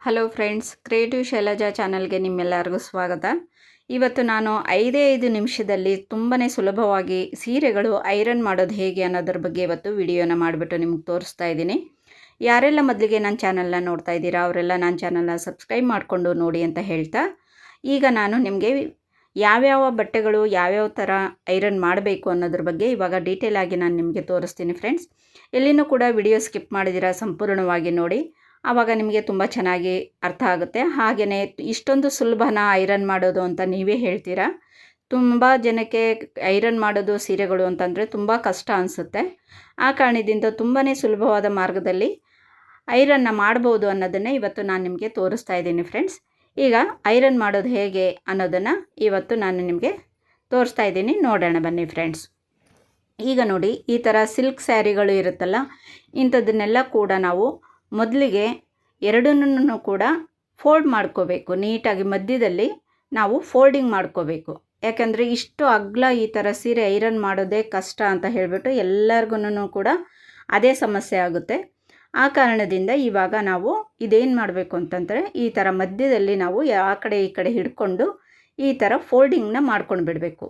Hello friends creative Shailaja ಚಾನಲ್ಗೆ ನಿಮ್ಮೆಲ್ಲರಿಗೂ ಸ್ವಾಗತ. ಇವತ್ತು ನಾನು ಐದೇ ಐದು ನಿಮಿಷದಲ್ಲಿ ತುಂಬಾ ಸುಲಭವಾಗಿ ಸೀರೆಗಳು, ಐರನ್ ಮಾಡೋದು ಹೇಗೆ ಅನ್ನೋದ್ರ ಬಗ್ಗೆ ಇವತ್ತು ವಿಡಿಯೋನ ಮಾಡಿಬಿಟ್ಟು ನಿಮ್ಗೆ ತೋರಿಸ್ತಾ ಇದ್ದೀನಿ. ಯಾರೆಲ್ಲ ಮೊದಲಿಗೆ ನನ್ನ ಚಾನಲ್ನ ನೋಡ್ತಾ ಇದ್ದೀರಾ, ಅವರೆಲ್ಲ ನನ್ನ ಚಾನಲ್ನ ಸಬ್ಸ್ಕ್ರೈಬ್ ಮಾಡಿಕೊಂಡು ನೋಡಿ ಅಂತ ಹೇಳ್ತಾ, ಈಗ ನಾನು ನಿಮಗೆ ಯಾವ್ಯಾವ ಬಟ್ಟೆಗಳು ಯಾವ್ಯಾವ ಥರ ಐರನ್ ಮಾಡಬೇಕು ಅನ್ನೋದ್ರ ಬಗ್ಗೆ ಇವಾಗ ಡೀಟೇಲ್ ಆಗಿ ನಾನು ನಿಮಗೆ ತೋರಿಸ್ತೀನಿ ಫ್ರೆಂಡ್ಸ್ ಎಲ್ಲಿನೂ ಕೂಡ ವಿಡಿಯೋ ಸ್ಕಿಪ್ ಮಾಡಿದಿರ ಸಂಪೂರ್ಣವಾಗಿ ನೋಡಿ. ಆವಾಗ ನಿಮಗೆ ತುಂಬ ಚೆನ್ನಾಗಿ ಅರ್ಥ ಆಗುತ್ತೆ. ಹಾಗೆಯೇ ಇಷ್ಟೊಂದು ಸುಲಭನ ಐರನ್ ಮಾಡೋದು ಅಂತ ನೀವೇ ಹೇಳ್ತೀರಾ? ತುಂಬ ಜನಕ್ಕೆ ಐರನ್ ಮಾಡೋದು, ಸೀರೆಗಳು ಅಂತಂದರೆ ತುಂಬ ಕಷ್ಟ ಅನಿಸುತ್ತೆ. ಆ ಕಾರಣದಿಂದ ತುಂಬಾ ಸುಲಭವಾದ ಮಾರ್ಗದಲ್ಲಿ ಐರನ್ನ ಮಾಡ್ಬೋದು ಅನ್ನೋದನ್ನೇ ಇವತ್ತು ನಾನು ನಿಮಗೆ ತೋರಿಸ್ತಾ ಇದ್ದೀನಿ ಫ್ರೆಂಡ್ಸ್ ಈಗ ಐರನ್ ಮಾಡೋದು ಹೇಗೆ ಅನ್ನೋದನ್ನು ಇವತ್ತು ನಾನು ನಿಮಗೆ ತೋರಿಸ್ತಾ ಇದ್ದೀನಿ. ನೋಡೋಣ ಬನ್ನಿ ಫ್ರೆಂಡ್ಸ್. ಈಗ ನೋಡಿ, ಈ ಥರ ಸಿಲ್ಕ್ ಸ್ಯಾರಿಗಳು ಇರುತ್ತಲ್ಲ, ಇಂಥದ್ದನ್ನೆಲ್ಲ ಕೂಡ ನಾವು ಮೊದಲಿಗೆ ಎರಡನ್ನೂ ಕೂಡ ಫೋಲ್ಡ್ ಮಾಡ್ಕೋಬೇಕು. ನೀಟಾಗಿ ಮಧ್ಯದಲ್ಲಿ ನಾವು ಫೋಲ್ಡಿಂಗ್ ಮಾಡ್ಕೋಬೇಕು. ಯಾಕೆಂದರೆ ಇಷ್ಟು ಅಗ್ಲ ಈ ಥರ ಸೀರೆ ಐರನ್ ಮಾಡೋದೇ ಕಷ್ಟ ಅಂತ ಹೇಳಿಬಿಟ್ಟು ಎಲ್ಲರಿಗೂ ಕೂಡ ಅದೇ ಸಮಸ್ಯೆ ಆಗುತ್ತೆ. ಆ ಕಾರಣದಿಂದ ಇವಾಗ ನಾವು ಇದೇನು ಮಾಡಬೇಕು ಅಂತಂದರೆ ಈ ಥರ ಮಧ್ಯದಲ್ಲಿ ನಾವು ಆ ಕಡೆ ಈ ಕಡೆ ಹಿಡ್ಕೊಂಡು ಈ ಥರ ಫೋಲ್ಡಿಂಗ್ನ ಮಾಡ್ಕೊಂಡು ಬಿಡಬೇಕು.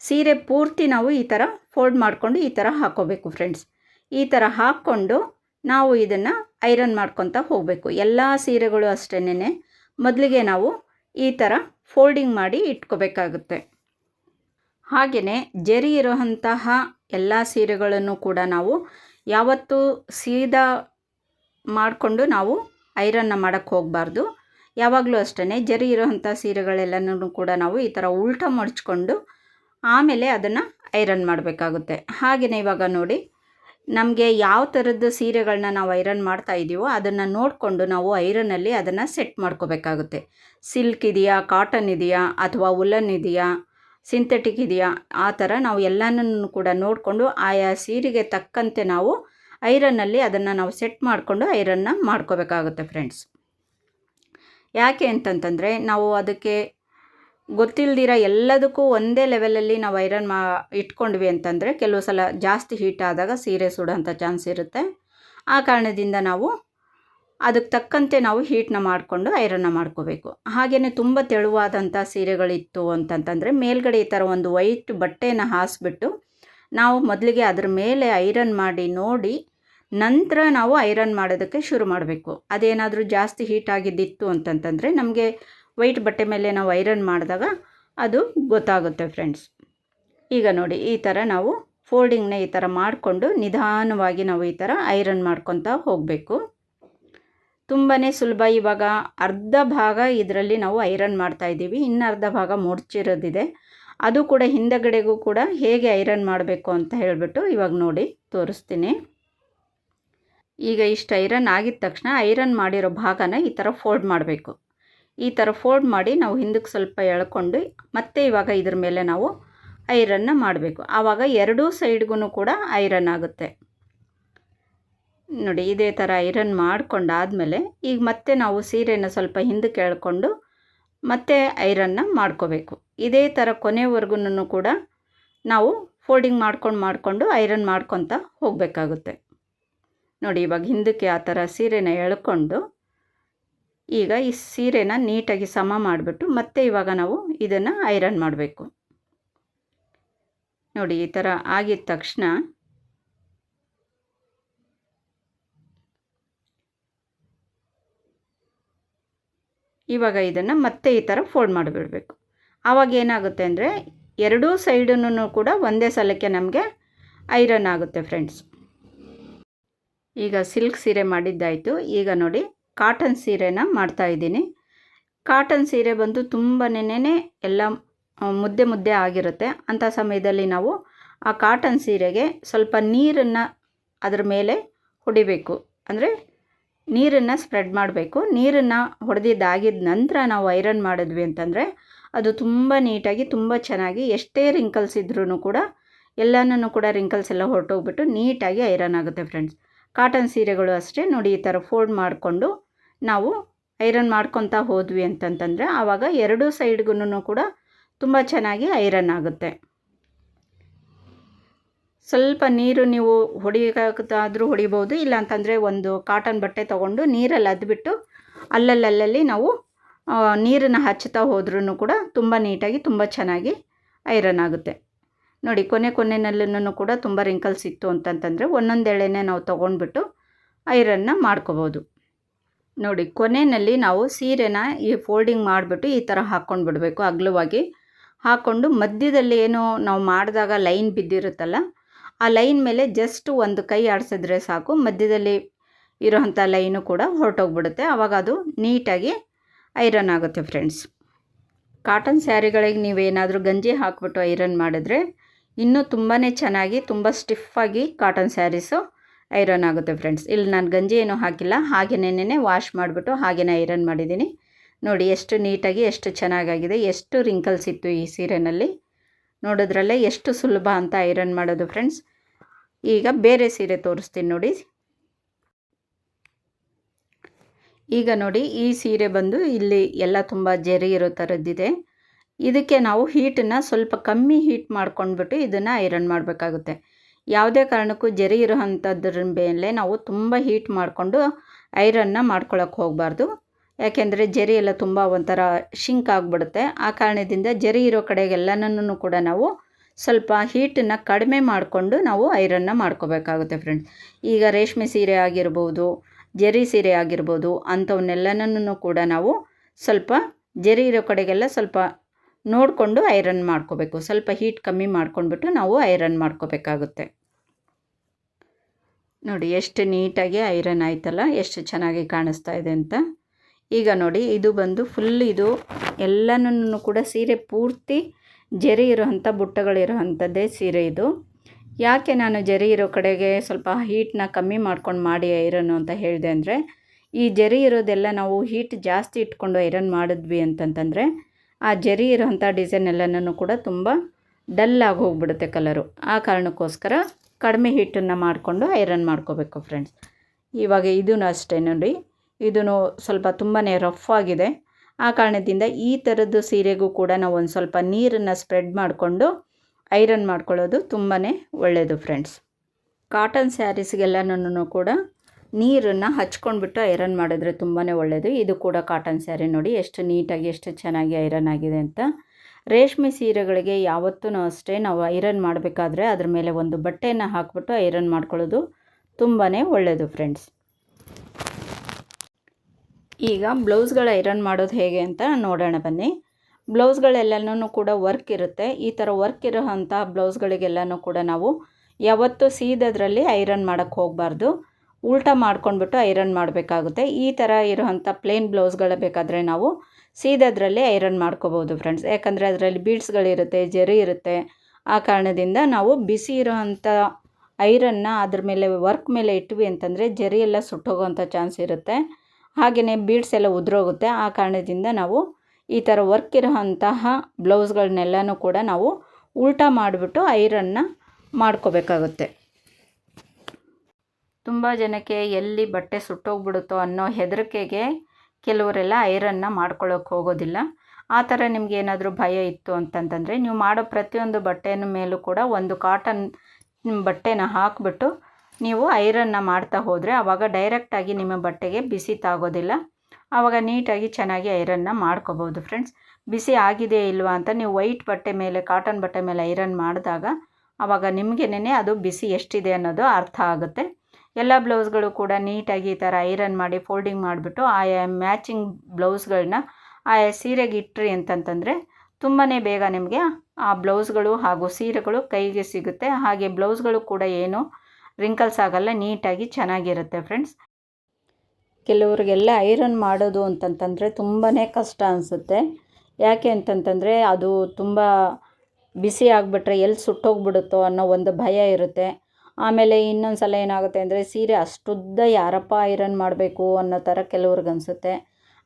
ಸೀರೆ ಪೂರ್ತಿ ನಾವು ಈ ಥರ ಫೋಲ್ಡ್ ಮಾಡಿಕೊಂಡು ಈ ಥರ ಹಾಕೋಬೇಕು ಫ್ರೆಂಡ್ಸ್. ಈ ಥರ ಹಾಕ್ಕೊಂಡು ನಾವು ಇದನ್ನು ಐರನ್ ಮಾಡ್ಕೊತಾ ಹೋಗಬೇಕು. ಎಲ್ಲ ಸೀರೆಗಳು ಅಷ್ಟೇನೆ ಮೊದಲಿಗೆ ನಾವು ಈ ಥರ ಫೋಲ್ಡಿಂಗ್ ಮಾಡಿ ಇಟ್ಕೋಬೇಕಾಗುತ್ತೆ. ಹಾಗೆಯೇ ಜರಿ ಇರುವಂತಹ ಎಲ್ಲ ಸೀರೆಗಳನ್ನು ಕೂಡ ನಾವು ಯಾವತ್ತೂ ಸೀದಾ ಮಾಡಿಕೊಂಡು ನಾವು ಐರನ್ನ ಮಾಡೋಕ್ಕೆ ಹೋಗಬಾರ್ದು. ಯಾವಾಗಲೂ ಅಷ್ಟೇ ಜರಿ ಇರೋವಂಥ ಸೀರೆಗಳೆಲ್ಲನೂ ಕೂಡ ನಾವು ಈ ಥರ ಉಲ್ಟ ಮಡಚ್ಕೊಂಡು ಆಮೇಲೆ ಅದನ್ನು ಐರನ್ ಮಾಡಬೇಕಾಗುತ್ತೆ. ಹಾಗೆಯೇ ಇವಾಗ ನೋಡಿ, ನಮಗೆ ಯಾವ ಥರದ್ದು ಸೀರೆಗಳನ್ನ ನಾವು ಐರನ್ ಮಾಡ್ತಾ ಇದ್ದೀವೋ ಅದನ್ನು ನೋಡಿಕೊಂಡು ನಾವು ಐರನಲ್ಲಿ ಅದನ್ನು ಸೆಟ್ ಮಾಡ್ಕೋಬೇಕಾಗುತ್ತೆ. ಸಿಲ್ಕ್ ಇದೆಯಾ, ಕಾಟನ್ ಇದೆಯಾ, ಅಥವಾ ಉಲನ್ ಇದೆಯಾ, ಸಿಂಥೆಟಿಕ್ ಇದೆಯಾ, ಆ ಥರ ನಾವು ಎಲ್ಲನೂ ಕೂಡ ನೋಡಿಕೊಂಡು ಆಯಾ ಸೀರೆಗೆ ತಕ್ಕಂತೆ ನಾವು ಐರನ್ನಲ್ಲಿ ಅದನ್ನು ನಾವು ಸೆಟ್ ಮಾಡಿಕೊಂಡು ಐರನ್ನ ಮಾಡ್ಕೋಬೇಕಾಗುತ್ತೆ ಫ್ರೆಂಡ್ಸ್. ಯಾಕೆ ಅಂತಂತಂದರೆ ನಾವು ಅದಕ್ಕೆ ಗೊತ್ತಿಲ್ದಿರ ಎಲ್ಲದಕ್ಕೂ ಒಂದೇ ಲೆವೆಲಲ್ಲಿ ನಾವು ಐರನ್ ಮಾ ಇಟ್ಕೊಂಡ್ವಿ ಅಂತಂದರೆ ಕೆಲವು ಸಲ ಜಾಸ್ತಿ ಹೀಟ್ ಆದಾಗ ಸೀರೆ ಸುಡೋಂಥ ಚಾನ್ಸ್ ಇರುತ್ತೆ. ಆ ಕಾರಣದಿಂದ ನಾವು ಅದಕ್ಕೆ ತಕ್ಕಂತೆ ನಾವು ಹೀಟ್ನ ಮಾಡಿಕೊಂಡು ಐರನ್ನ ಮಾಡ್ಕೋಬೇಕು. ಹಾಗೆಯೇ ತುಂಬ ತೆಳುವಾದಂಥ ಸೀರೆಗಳಿತ್ತು ಅಂತಂತಂದರೆ ಮೇಲ್ಗಡೆ ಈ ಥರ ಒಂದು ವೈಟ್ ಬಟ್ಟೆನ ಹಾಸಿಬಿಟ್ಟು ನಾವು ಮೊದಲಿಗೆ ಅದ್ರ ಮೇಲೆ ಐರನ್ ಮಾಡಿ ನೋಡಿ ನಂತರ ನಾವು ಐರನ್ ಮಾಡೋದಕ್ಕೆ ಶುರು ಮಾಡಬೇಕು. ಅದೇನಾದರೂ ಜಾಸ್ತಿ ಹೀಟ್ ಆಗಿದ್ದಿತ್ತು ಅಂತಂತಂದರೆ ನಮಗೆ ವೈಟ್ ಬಟ್ಟೆ ಮೇಲೆ ನಾವು ಐರನ್ ಮಾಡಿದಾಗ ಅದು ಗೊತ್ತಾಗುತ್ತೆ ಫ್ರೆಂಡ್ಸ್. ಈಗ ನೋಡಿ, ಈ ಥರ ನಾವು ಫೋಲ್ಡಿಂಗ್ನ ಈ ಥರ ಮಾಡಿಕೊಂಡು ನಿಧಾನವಾಗಿ ನಾವು ಈ ಥರ ಐರನ್ ಮಾಡ್ಕೊತಾ ಹೋಗಬೇಕು. ತುಂಬಾ ಸುಲಭ. ಇವಾಗ ಅರ್ಧ ಭಾಗ ಇದರಲ್ಲಿ ನಾವು ಐರನ್ ಮಾಡ್ತಾ ಇದ್ದೀವಿ. ಇನ್ನು ಅರ್ಧ ಭಾಗ ಮುಡ್ಚಿರೋದಿದೆ ಅದು ಕೂಡ ಹಿಂದಗಡೆಗೂ ಕೂಡ ಹೇಗೆ ಐರನ್ ಮಾಡಬೇಕು ಅಂತ ಹೇಳಿಬಿಟ್ಟು ಇವಾಗ ನೋಡಿ ತೋರಿಸ್ತೀನಿ. ಈಗ ಇಷ್ಟು ಐರನ್ ಆಗಿದ ತಕ್ಷಣ ಐರನ್ ಮಾಡಿರೋ ಭಾಗನ ಈ ಥರ ಫೋಲ್ಡ್ ಮಾಡಬೇಕು. ಈ ಥರ ಫೋಲ್ಡ್ ಮಾಡಿ ನಾವು ಹಿಂದಕ್ಕೆ ಸ್ವಲ್ಪ ಎಳ್ಕೊಂಡು ಮತ್ತೆ ಇವಾಗ ಇದ್ರ ಮೇಲೆ ನಾವು ಐರನ್ನ ಮಾಡಬೇಕು. ಆವಾಗ ಎರಡೂ ಸೈಡ್ಗೂ ಕೂಡ ಐರನ್ ಆಗುತ್ತೆ. ನೋಡಿ, ಇದೇ ಥರ ಐರನ್ ಮಾಡ್ಕೊಂಡಾದಮೇಲೆ ಈಗ ಮತ್ತೆ ನಾವು ಸೀರೆನ ಸ್ವಲ್ಪ ಹಿಂದಕ್ಕೆ ಎಳ್ಕೊಂಡು ಮತ್ತೆ ಐರನ್ನ ಮಾಡ್ಕೋಬೇಕು. ಇದೇ ಥರ ಕೊನೆವರೆಗೂ ಕೂಡ ನಾವು ಫೋಲ್ಡಿಂಗ್ ಮಾಡ್ಕೊಂಡು ಮಾಡಿಕೊಂಡು ಐರನ್ ಮಾಡ್ಕೊತ ಹೋಗಬೇಕಾಗುತ್ತೆ. ನೋಡಿ ಇವಾಗ ಹಿಂದಕ್ಕೆ ಆ ಥರ ಸೀರೆನ ಎಳ್ಕೊಂಡು ಈಗ ಈ ಸೀರೆನ ನೀಟಾಗಿ ಸಮ ಮಾಡಿಬಿಟ್ಟು ಮತ್ತೆ ಇವಾಗ ನಾವು ಇದನ್ನು ಐರನ್ ಮಾಡಬೇಕು. ನೋಡಿ ಈ ಥರ ಆಗಿದ ತಕ್ಷಣ ಇವಾಗ ಇದನ್ನು ಮತ್ತೆ ಈ ಥರ ಫೋಲ್ಡ್ ಮಾಡಿಬಿಡಬೇಕು. ಆವಾಗ ಏನಾಗುತ್ತೆ ಅಂದರೆ ಎರಡೂ ಸೈಡನ್ನು ಕೂಡ ಒಂದೇ ಸಲಕ್ಕೆ ನಮಗೆ ಐರನ್ ಆಗುತ್ತೆ ಫ್ರೆಂಡ್ಸ್. ಈಗ ಸಿಲ್ಕ್ ಸೀರೆ ಮಾಡಿದ್ದಾಯಿತು. ಈಗ ನೋಡಿ ಕಾಟನ್ ಸೀರೆನ ಮಾಡ್ತಾ ಇದ್ದೀನಿ. ಕಾಟನ್ ಸೀರೆ ಬಂದು ತುಂಬನೇ ಎಲ್ಲ ಮುದ್ದೆ ಮುದ್ದೆ ಆಗಿರುತ್ತೆ. ಅಂಥ ಸಮಯದಲ್ಲಿ ನಾವು ಆ ಕಾಟನ್ ಸೀರೆಗೆ ಸ್ವಲ್ಪ ನೀರನ್ನು ಅದರ ಮೇಲೆ ಹೊಡಿಬೇಕು. ಅಂದರೆ ನೀರನ್ನು ಸ್ಪ್ರೆಡ್ ಮಾಡಬೇಕು. ನೀರನ್ನು ಹೊಡೆದಿದ್ದಾಗಿದ್ದ ನಂತರ ನಾವು ಐರನ್ ಮಾಡಿದ್ವಿ ಅಂತಂದರೆ ಅದು ತುಂಬ ನೀಟಾಗಿ, ತುಂಬ ಚೆನ್ನಾಗಿ ಎಷ್ಟೇ ರಿಂಕಲ್ಸ್ ಇದ್ರೂ ಕೂಡ ಎಲ್ಲನೂ ಕೂಡ ರಿಂಕಲ್ಸ್ ಎಲ್ಲ ಹೊರಟೋಗ್ಬಿಟ್ಟು ನೀಟಾಗಿ ಐರನ್ ಆಗುತ್ತೆ ಫ್ರೆಂಡ್ಸ್ ಕಾಟನ್ ಸೀರೆಗಳು ಅಷ್ಟೇ ನೋಡಿ ಈ ಥರ ಫೋಲ್ಡ್ ಮಾಡಿಕೊಂಡು ನಾವು ಐರನ್ ಮಾಡ್ಕೊತಾ ಹೋದ್ವಿ ಅಂತಂತಂದರೆ ಆವಾಗ ಎರಡೂ ಸೈಡ್ಗೂ ಕೂಡ ತುಂಬ ಚೆನ್ನಾಗಿ ಐರನ್ ಆಗುತ್ತೆ. ಸ್ವಲ್ಪ ನೀರು ನೀವು ಹೊಡಿಯೋಕ್ಕಾದ್ರೂ ಹೊಡಿಬೋದು ಇಲ್ಲ ಅಂತಂದರೆ ಒಂದು ಕಾಟನ್ ಬಟ್ಟೆ ತೊಗೊಂಡು ನೀರಲ್ಲಿ ಅದ್ಬಿಟ್ಟು ಅಲ್ಲಲ್ಲಲ್ಲಿ ನಾವು ನೀರನ್ನು ಹಚ್ಚುತ್ತಾ ಹೋದ್ರೂ ಕೂಡ ತುಂಬ ನೀಟಾಗಿ, ತುಂಬ ಚೆನ್ನಾಗಿ ಐರನ್ ಆಗುತ್ತೆ. ನೋಡಿ, ಕೊನೆ ಕೊನೆಯಲ್ಲೂ ಕೂಡ ತುಂಬ ರಿಂಕಲ್ಸ್ ಇತ್ತು ಅಂತಂತಂದರೆ ಒಂದೊಂದು ನಾವು ತೊಗೊಂಡ್ಬಿಟ್ಟು ಐರನ್ನ ಮಾಡ್ಕೋಬೋದು. ನೋಡಿ, ಕೊನೆಯಲ್ಲಿ ನಾವು ಸೀರೆನ ಈ ಫೋಲ್ಡಿಂಗ್ ಮಾಡಿಬಿಟ್ಟು ಈ ಥರ ಹಾಕ್ಕೊಂಡು ಬಿಡಬೇಕು ಅಗಲವಾಗಿ ಹಾಕ್ಕೊಂಡು ಮಧ್ಯದಲ್ಲಿ ಏನು ನಾವು ಮಾಡಿದಾಗ ಲೈನ್ ಬಿದ್ದಿರುತ್ತಲ್ಲ, ಆ ಲೈನ್ ಮೇಲೆ ಜಸ್ಟ್ ಒಂದು ಕೈ ಆಡಿಸಿದ್ರೆ ಸಾಕು. ಮಧ್ಯದಲ್ಲಿ ಇರೋಂಥ ಲೈನು ಕೂಡ ಹೊರಟೋಗ್ಬಿಡುತ್ತೆ. ಆವಾಗ ಅದು ನೀಟಾಗಿ ಐರನ್ ಆಗುತ್ತೆ ಫ್ರೆಂಡ್ಸ್. ಕಾಟನ್ ಸ್ಯಾರಿಗಳಿಗೆ ನೀವೇನಾದರೂ ಗಂಜಿ ಹಾಕ್ಬಿಟ್ಟು ಐರನ್ ಮಾಡಿದ್ರೆ ಇನ್ನೂ ತುಂಬಾ ಚೆನ್ನಾಗಿ, ತುಂಬ ಸ್ಟಿಫಾಗಿ ಕಾಟನ್ ಸ್ಯಾರೀಸು ಐರನ್ ಆಗುತ್ತೆ ಫ್ರೆಂಡ್ಸ್. ಇಲ್ಲಿ ನಾನು ಗಂಜಿ ಏನೂ ಹಾಕಿಲ್ಲ, ಹಾಗೆನೇ ವಾಶ್ ಮಾಡಿಬಿಟ್ಟು ಹಾಗೆಯೇ ಐರನ್ ಮಾಡಿದ್ದೀನಿ. ನೋಡಿ ಎಷ್ಟು ನೀಟಾಗಿ, ಎಷ್ಟು ಚೆನ್ನಾಗಾಗಿದೆ, ಎಷ್ಟು ರಿಂಕಲ್ಸ್ ಇತ್ತು ಈ ಸೀರೆನಲ್ಲಿ. ನೋಡಿದ್ರಲ್ಲೇ ಎಷ್ಟು ಸುಲಭ ಅಂತ ಐರನ್ ಮಾಡೋದು ಫ್ರೆಂಡ್ಸ್. ಈಗ ಬೇರೆ ಸೀರೆ ತೋರಿಸ್ತೀನಿ ನೋಡಿ. ಈಗ ನೋಡಿ ಈ ಸೀರೆ ಬಂದು ಇಲ್ಲಿ ಎಲ್ಲ ತುಂಬ ಜರಿ ಇರೋ ಥರದ್ದಿದೆ ಇದಕ್ಕೆ ನಾವು ಹೀಟನ್ನು ಸ್ವಲ್ಪ ಕಮ್ಮಿ ಹೀಟ್ ಮಾಡ್ಕೊಂಡ್ಬಿಟ್ಟು ಇದನ್ನು ಐರನ್ ಮಾಡಬೇಕಾಗುತ್ತೆ. ಯಾವುದೇ ಕಾರಣಕ್ಕೂ ಜರಿ ಇರೋ ಅಂಥದ್ರ ಮೇಲೆ ನಾವು ತುಂಬ ಹೀಟ್ ಮಾಡಿಕೊಂಡು ಐರನ್ನ ಮಾಡ್ಕೊಳಕ್ಕೆ ಹೋಗಬಾರ್ದು. ಯಾಕೆಂದರೆ ಜರಿ ಎಲ್ಲ ತುಂಬ ಒಂಥರ ಶಿಂಕ್ ಆಗಿಬಿಡುತ್ತೆ. ಆ ಕಾರಣದಿಂದ ಜರಿ ಇರೋ ಕಡೆಗೆಲ್ಲನೂ ಕೂಡ ನಾವು ಸ್ವಲ್ಪ ಹೀಟನ್ನು ಕಡಿಮೆ ಮಾಡಿಕೊಂಡು ನಾವು ಐರನ್ನ ಮಾಡ್ಕೋಬೇಕಾಗುತ್ತೆ ಫ್ರೆಂಡ್ಸ್ ಈಗ ರೇಷ್ಮೆ ಸೀರೆ ಆಗಿರ್ಬೋದು ಜರಿ ಸೀರೆ ಆಗಿರ್ಬೋದು ಅಂಥವನ್ನೆಲ್ಲನೂ ಕೂಡ ನಾವು ಸ್ವಲ್ಪ ಜರಿ ಇರೋ ಕಡೆಗೆಲ್ಲ ಸ್ವಲ್ಪ ನೋಡಿಕೊಂಡು ಐರನ್ ಮಾಡ್ಕೋಬೇಕು. ಸ್ವಲ್ಪ ಹೀಟ್ ಕಮ್ಮಿ ಮಾಡ್ಕೊಂಡ್ಬಿಟ್ಟು ನಾವು ಐರನ್ ಮಾಡ್ಕೋಬೇಕಾಗುತ್ತೆ. ನೋಡಿ, ಎಷ್ಟು ನೀಟಾಗಿ ಐರನ್ ಆಯ್ತಲ್ಲ, ಎಷ್ಟು ಚೆನ್ನಾಗಿ ಕಾಣಿಸ್ತಾ ಇದೆ ಅಂತ. ಈಗ ನೋಡಿ, ಇದು ಬಂದು ಫುಲ್ ಇದು ಎಲ್ಲನೂ ಕೂಡ ಸೀರೆ ಪೂರ್ತಿ ಜರಿ ಇರೋವಂಥ, ಬುಟ್ಟಗಳಿರೋವಂಥದ್ದೇ ಸೀರೆ ಇದು. ಯಾಕೆ ನಾನು ಜರಿ ಇರೋ ಕಡೆಗೆ ಸ್ವಲ್ಪ ಹೀಟ್ನ ಕಮ್ಮಿ ಮಾಡ್ಕೊಂಡು ಮಾಡಿ ಐರನ್ನು ಅಂತ ಹೇಳಿದೆ ಅಂದರೆ, ಈ ಜರಿ ಇರೋದೆಲ್ಲ ನಾವು ಹೀಟ್ ಜಾಸ್ತಿ ಇಟ್ಕೊಂಡು ಐರನ್ ಮಾಡಿದ್ವಿ ಅಂತಂತಂದರೆ, ಆ ಜರಿ ಇರೋಂಥ ಡಿಸೈನ್ ಎಲ್ಲನೂ ಕೂಡ ತುಂಬ ಡಲ್ ಆಗಿ ಹೋಗ್ಬಿಡುತ್ತೆ ಕಲರು ಆ ಕಾರಣಕ್ಕೋಸ್ಕರ ಕಡಿಮೆ ಹೀಟನ್ನು ಮಾಡಿಕೊಂಡು ಐರನ್ ಮಾಡ್ಕೋಬೇಕು ಫ್ರೆಂಡ್ಸ್ ಇವಾಗ ಇದೂ ಅಷ್ಟೇ ನೋಡಿ. ಇದೂ ಸ್ವಲ್ಪ ತುಂಬಾ ರಫ್ ಆಗಿದೆ. ಆ ಕಾರಣದಿಂದ ಈ ಥರದ್ದು ಸೀರೆಗೂ ಕೂಡ ನಾವು ಒಂದು ಸ್ವಲ್ಪ ನೀರನ್ನು ಸ್ಪ್ರೆಡ್ ಮಾಡಿಕೊಂಡು ಐರನ್ ಮಾಡ್ಕೊಳ್ಳೋದು ತುಂಬಾ ಒಳ್ಳೆಯದು ಫ್ರೆಂಡ್ಸ್ ಕಾಟನ್ ಸ್ಯಾರೀಸ್ಗೆಲ್ಲನೂ ಕೂಡ ನೀರನ್ನು ಹಚ್ಕೊಂಡ್ಬಿಟ್ಟು ಐರನ್ ಮಾಡಿದ್ರೆ ತುಂಬಾ ಒಳ್ಳೆಯದು ಇದು ಕೂಡ ಕಾಟನ್ ಸ್ಯಾರಿ ನೋಡಿ ಎಷ್ಟು ನೀಟಾಗಿ, ಎಷ್ಟು ಚೆನ್ನಾಗಿ ಐರನ್ ಆಗಿದೆ ಅಂತ. ರೇಷ್ಮೆ ಸೀರೆಗಳಿಗೆ ಯಾವತ್ತೂ ಅಷ್ಟೇ ನಾವು ಐರನ್ ಮಾಡಬೇಕಾದ್ರೆ ಅದ್ರ ಮೇಲೆ ಒಂದು ಬಟ್ಟೆಯನ್ನು ಹಾಕ್ಬಿಟ್ಟು ಐರನ್ ಮಾಡ್ಕೊಳ್ಳೋದು ತುಂಬಾ ಒಳ್ಳೆಯದು ಫ್ರೆಂಡ್ಸ್ ಈಗ ಬ್ಲೌಸ್ಗಳು ಐರನ್ ಮಾಡೋದು ಹೇಗೆ ಅಂತ ನೋಡೋಣ ಬನ್ನಿ. ಬ್ಲೌಸ್ಗಳೆಲ್ಲನೂ ಕೂಡ ವರ್ಕ್ ಇರುತ್ತೆ. ಈ ಥರ ವರ್ಕ್ ಇರೋ ಅಂಥ ಬ್ಲೌಸ್ಗಳಿಗೆಲ್ಲನೂ ಕೂಡ ನಾವು ಯಾವತ್ತೂ ಸೀದದ್ರಲ್ಲಿ ಐರನ್ ಮಾಡೋಕ್ಕೆ ಹೋಗಬಾರ್ದು. ಉಲ್ಟಾ ಮಾಡ್ಕೊಂಡ್ಬಿಟ್ಟು ಐರನ್ ಮಾಡಬೇಕಾಗುತ್ತೆ. ಈ ಥರ ಇರೋವಂಥ ಪ್ಲೇನ್ ಬ್ಲೌಸ್ಗಳು ಬೇಕಾದರೆ ನಾವು ಸೀದದ್ರಲ್ಲಿ ಐರನ್ ಮಾಡ್ಕೋಬೋದು ಫ್ರೆಂಡ್ಸ್. ಯಾಕಂದರೆ ಅದರಲ್ಲಿ ಬೀಡ್ಸ್ಗಳಿರುತ್ತೆ, ಜರಿ ಇರುತ್ತೆ. ಆ ಕಾರಣದಿಂದ ನಾವು ಬಿಸಿ ಇರೋವಂಥ ಐರನ್ನ ಅದ್ರ ಮೇಲೆ, ವರ್ಕ್ ಮೇಲೆ ಇಟ್ವಿ ಅಂತಂದರೆ ಜರಿ ಎಲ್ಲ ಸುಟ್ಟೋಗೋವಂಥ ಚಾನ್ಸ್ ಇರುತ್ತೆ. ಹಾಗೆಯೇ ಬೀಡ್ಸ್ ಎಲ್ಲ ಉದುರೋಗುತ್ತೆ. ಆ ಕಾರಣದಿಂದ ನಾವು ಈ ಥರ ವರ್ಕ್ ಇರೋಂತಹ ಬ್ಲೌಸ್ಗಳನ್ನೆಲ್ಲನೂ ಕೂಡ ನಾವು ಉಲ್ಟಾ ಮಾಡಿಬಿಟ್ಟು ಐರನ್ನ ಮಾಡ್ಕೋಬೇಕಾಗುತ್ತೆ. ತುಂಬ ಜನಕ್ಕೆ ಎಲ್ಲಿ ಬಟ್ಟೆ ಸುಟ್ಟೋಗ್ಬಿಡುತ್ತೋ ಅನ್ನೋ ಹೆದರಿಕೆಗೆ ಕೆಲವರೆಲ್ಲ ಐರನ್ನ ಮಾಡ್ಕೊಳ್ಳೋಕೆ ಹೋಗೋದಿಲ್ಲ. ಆ ಥರ ನಿಮ್ಗೆ ಏನಾದರೂ ಭಯ ಇತ್ತು ಅಂತಂತಂದರೆ ನೀವು ಮಾಡೋ ಪ್ರತಿಯೊಂದು ಬಟ್ಟೆನ ಮೇಲೂ ಕೂಡ ಒಂದು ಕಾಟನ್ ಬಟ್ಟೆನ ಹಾಕಿಬಿಟ್ಟು ನೀವು ಐರನ್ನ ಮಾಡ್ತಾ ಹೋದರೆ ಆವಾಗ ಡೈರೆಕ್ಟಾಗಿ ನಿಮ್ಮ ಬಟ್ಟೆಗೆ ಬಿಸಿ ತಾಗೋದಿಲ್ಲ. ಆವಾಗ ನೀಟಾಗಿ ಚೆನ್ನಾಗಿ ಐರನ್ನ ಮಾಡ್ಕೋಬೋದು ಫ್ರೆಂಡ್ಸ್ ಬಿಸಿ ಆಗಿದೆ ಇಲ್ವಾ ಅಂತ ನೀವು ವೈಟ್ ಬಟ್ಟೆ ಮೇಲೆ ಕಾಟನ್ ಬಟ್ಟೆ ಮೇಲೆ ಐರನ್ ಮಾಡಿದಾಗ ಆವಾಗ ನಿಮಗೇನೆ ಅದು ಬಿಸಿ ಎಷ್ಟಿದೆ ಅನ್ನೋದು ಅರ್ಥ ಆಗುತ್ತೆ. ಎಲ್ಲ ಬ್ಲೌಸ್ಗಳು ಕೂಡ ನೀಟಾಗಿ ಈ ಥರ ಐರನ್ ಮಾಡಿ ಫೋಲ್ಡಿಂಗ್ ಮಾಡಿಬಿಟ್ಟು ಆಯಾ ಮ್ಯಾಚಿಂಗ್ ಬ್ಲೌಸ್ಗಳನ್ನ ಆಯಾ ಸೀರೆಗೆ ಇಟ್ರಿ ಅಂತಂತಂದರೆ ತುಂಬಾ ಬೇಗ ನಿಮಗೆ ಆ ಬ್ಲೌಸ್ಗಳು ಹಾಗೂ ಸೀರೆಗಳು ಕೈಗೆ ಸಿಗುತ್ತೆ. ಹಾಗೆ ಬ್ಲೌಸ್ಗಳು ಕೂಡ ಏನು ರಿಂಕಲ್ಸ್ ಆಗಲ್ಲ, ನೀಟಾಗಿ ಚೆನ್ನಾಗಿರುತ್ತೆ ಫ್ರೆಂಡ್ಸ್ ಕೆಲವರಿಗೆಲ್ಲ ಐರನ್ ಮಾಡೋದು ಅಂತಂತಂದರೆ ತುಂಬಾ ಕಷ್ಟ ಅನಿಸುತ್ತೆ. ಯಾಕೆ ಅಂತಂತಂದರೆ ಅದು ತುಂಬ ಬಿಸಿ ಆಗಿಬಿಟ್ರೆ ಎಲ್ಲಿ ಸುಟ್ಟೋಗ್ಬಿಡುತ್ತೋ ಅನ್ನೋ ಒಂದು ಭಯ ಇರುತ್ತೆ. ಆಮೇಲೆ ಇನ್ನೊಂದು ಸಲ ಏನಾಗುತ್ತೆ ಅಂದರೆ ಸೀರೆ ಅಷ್ಟುದ್ದ ಯಾರಪ್ಪ ಐರನ್ ಮಾಡಬೇಕು ಅನ್ನೋ ಥರ ಕೆಲವ್ರಿಗೆ ಅನಿಸುತ್ತೆ.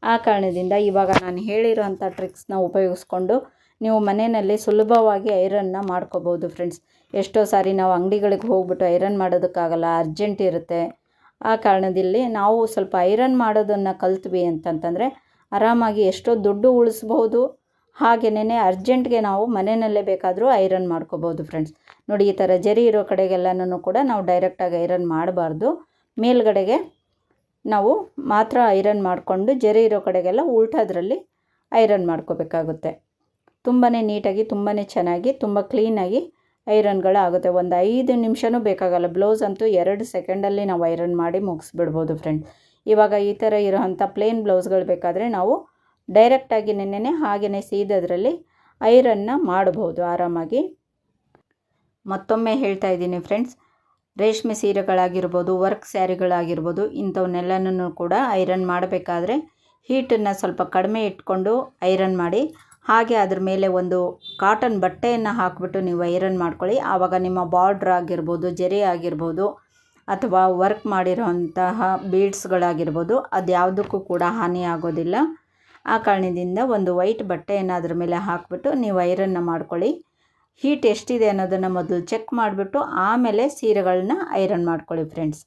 ಆ ಕಾರಣದಿಂದ ಇವಾಗ ನಾನು ಹೇಳಿರೋ ಅಂಥ ಟ್ರಿಕ್ಸ್ನ ಉಪಯೋಗಿಸ್ಕೊಂಡು ನೀವು ಮನೆಯಲ್ಲಿ ಸುಲಭವಾಗಿ ಐರನ್ನ ಮಾಡ್ಕೋಬೋದು ಫ್ರೆಂಡ್ಸ್. ಎಷ್ಟೋ ಸಾರಿ ನಾವು ಅಂಗಡಿಗಳಿಗೆ ಹೋಗ್ಬಿಟ್ಟು ಐರನ್ ಮಾಡೋದಕ್ಕಾಗಲ್ಲ, ಅರ್ಜೆಂಟ್ ಇರುತ್ತೆ. ಆ ಕಾರಣದಲ್ಲಿ ನಾವು ಸ್ವಲ್ಪ ಐರನ್ ಮಾಡೋದನ್ನು ಕಲ್ತ್ವಿ ಅಂತಂತಂದರೆ ಆರಾಮಾಗಿ ಎಷ್ಟೋ ದುಡ್ಡು ಉಳಿಸ್ಬೋದು. ಹಾಗೆಯೇ ಅರ್ಜೆಂಟ್ಗೆ ನಾವು ಮನೆಯಲ್ಲೇ ಬೇಕಾದರೂ ಐರನ್ ಮಾಡ್ಕೋಬೋದು ಫ್ರೆಂಡ್ಸ್. ನೋಡಿ, ಈ ಥರ ಜರಿ ಇರೋ ಕಡೆಗೆಲ್ಲನೂ ಕೂಡ ನಾವು ಡೈರೆಕ್ಟಾಗಿ ಐರನ್ ಮಾಡಬಾರ್ದು. ಮೇಲ್ಗಡೆಗೆ ನಾವು ಮಾತ್ರ ಐರನ್ ಮಾಡಿಕೊಂಡು ಜರಿ ಇರೋ ಕಡೆಗೆಲ್ಲ ಉಲ್ಟಾದ್ರಲ್ಲಿ ಐರನ್ ಮಾಡ್ಕೋಬೇಕಾಗುತ್ತೆ. ತುಂಬಾ ನೀಟಾಗಿ ತುಂಬಾ ಚೆನ್ನಾಗಿ, ತುಂಬ ಕ್ಲೀನಾಗಿ ಐರನ್ಗಳು ಆಗುತ್ತೆ ಒಂದು ಐದು ನಿಮಿಷನೂ ಬೇಕಾಗಲ್ಲ. ಬ್ಲೌಸ್ ಅಂತೂ ಎರಡು ಸೆಕೆಂಡಲ್ಲಿ ನಾವು ಐರನ್ ಮಾಡಿ ಮುಗಿಸ್ಬಿಡ್ಬೋದು ಫ್ರೆಂಡ್ ಇವಾಗ ಈ ಥರ ಇರೋವಂಥ ಪ್ಲೇನ್ ಬ್ಲೌಸ್ಗಳು ಬೇಕಾದರೆ ನಾವು ಡೈರೆಕ್ಟಾಗಿ ನೆನ್ನೆನೆ ಹಾಗೆಯೇ ಸೀದದ್ರಲ್ಲಿ ಐರನ್ನ ಮಾಡಬಹುದು ಆರಾಮಾಗಿ. ಮತ್ತೊಮ್ಮೆ ಹೇಳ್ತಾ ಇದ್ದೀನಿ ಫ್ರೆಂಡ್ಸ್ ರೇಷ್ಮೆ ಸೀರೆಗಳಾಗಿರ್ಬೋದು, ವರ್ಕ್ ಸ್ಯಾರಿಗಳಾಗಿರ್ಬೋದು, ಇಂಥವನ್ನೆಲ್ಲನೂ ಕೂಡ ಐರನ್ ಮಾಡಬೇಕಾದ್ರೆ ಹೀಟನ್ನು ಸ್ವಲ್ಪ ಕಡಿಮೆ ಇಟ್ಕೊಂಡು ಐರನ್ ಮಾಡಿ ಹಾಗೆ ಅದ್ರ ಮೇಲೆ ಒಂದು ಕಾಟನ್ ಬಟ್ಟೆಯನ್ನು ಹಾಕಿಬಿಟ್ಟು ನೀವು ಐರನ್ ಮಾಡ್ಕೊಳ್ಳಿ. ಆವಾಗ ನಿಮ್ಮ ಬಾರ್ಡ್ರ್ ಆಗಿರ್ಬೋದು, ಜರಿ ಆಗಿರ್ಬೋದು ಅಥವಾ ವರ್ಕ್ ಮಾಡಿರೋಂತಹ ಬೀಡ್ಸ್ಗಳಾಗಿರ್ಬೋದು ಅದು ಯಾವುದಕ್ಕೂ ಕೂಡ ಹಾನಿ ಆಗೋದಿಲ್ಲ. ಆ ಕಾರಣದಿಂದ ಒಂದು ವೈಟ್ ಬಟ್ಟೆಯನ್ನು ಅದ್ರ ಮೇಲೆ ಹಾಕಿಬಿಟ್ಟು ನೀವು ಐರನ್ನ ಮಾಡ್ಕೊಳ್ಳಿ. ಹೀಟ್ ಎಷ್ಟಿದೆ ಅನ್ನೋದನ್ನು ಮೊದಲು ಚೆಕ್ ಮಾಡಿಬಿಟ್ಟು ಆಮೇಲೆ ಸೀರೆಗಳನ್ನ ಐರನ್ ಮಾಡ್ಕೊಳ್ಳಿ ಫ್ರೆಂಡ್ಸ್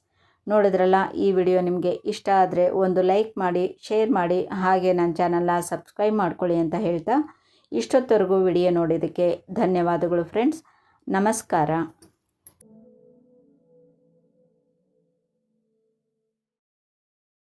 ನೋಡಿದ್ರಲ್ಲ, ಈ ವಿಡಿಯೋ ನಿಮಗೆ ಇಷ್ಟ ಆದರೆ ಒಂದು ಲೈಕ್ ಮಾಡಿ, ಶೇರ್ ಮಾಡಿ, ಹಾಗೆ ನನ್ನ ಚಾನಲ್ನ ಸಬ್ಸ್ಕ್ರೈಬ್ ಮಾಡ್ಕೊಳ್ಳಿ ಅಂತ ಹೇಳ್ತಾ ಇಷ್ಟೊತ್ತವರೆಗೂ ವಿಡಿಯೋ ನೋಡಿದ್ದಕ್ಕೆ ಧನ್ಯವಾದಗಳು ಫ್ರೆಂಡ್ಸ್. ನಮಸ್ಕಾರ.